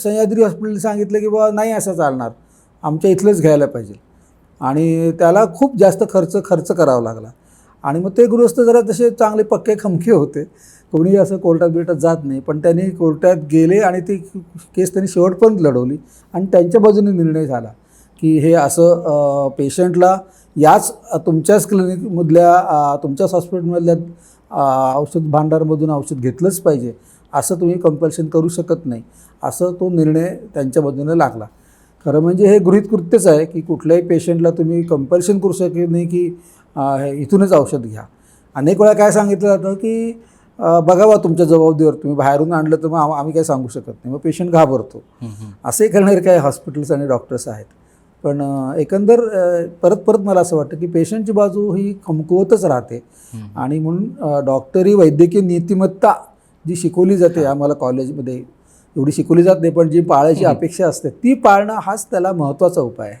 सह्याद्री हॉस्पिटलने सांगितलं की बाबा नाही असं चालणार. आमच्या इथलंच घ्यायला पाहिजे. आणि त्याला खूप जास्त खर्च खर्च करावा लागला. आणि मग ते गृहस्थ जरा तसे चांगले पक्के खमके होते. कोणी असं कोर्टात बिर्टात जात नाही. पण त्यांनी कोर्टात गेले आणि ती केस त्यांनी शेवटपर्यंत लढवली. आणि त्यांच्या बाजूने निर्णय झाला की हे असं पेशंटला याच तुमच्याच क्लिनिकमधल्या तुमच्याच हॉस्पिटलमधल्या औषध भांडारमधून औषध घेतलंच पाहिजे. असं तुम्ही कंपल्शन करू शकत नाही. असं तो निर्णय त्यांच्या बाजूने लागला. खरं म्हणजे हे गृहीत कृत्यच आहे की कुठल्याही पेशंटला तुम्ही कंपल्शन करू शकत नाही की इथूनच औषध घ्या. अनेक वेळा काय सांगितलं जातं की बघावा तुमच्या जबाबदारीवर. तुम्ही बाहेरून आणलं तर मग आम- आम्ही काय सांगू शकत नाही. मग पेशंट घाबरतो. असे करणारे काही हॉस्पिटल्स आणि डॉक्टर्स आहेत. पण एकंदर परत परत मला असं वाटतं की पेशंटची बाजू ही कमकुवतच राहते. आणि म्हणून डॉक्टरी वैद्यकीय नीतिमत्ता जी शिकवली जाते आम्हाला कॉलेजमध्ये एवढी शिकवली जात नाही पण जी पाळायची अपेक्षा असते ती पाळणं हाच त्याला महत्त्वाचा उपाय आहे.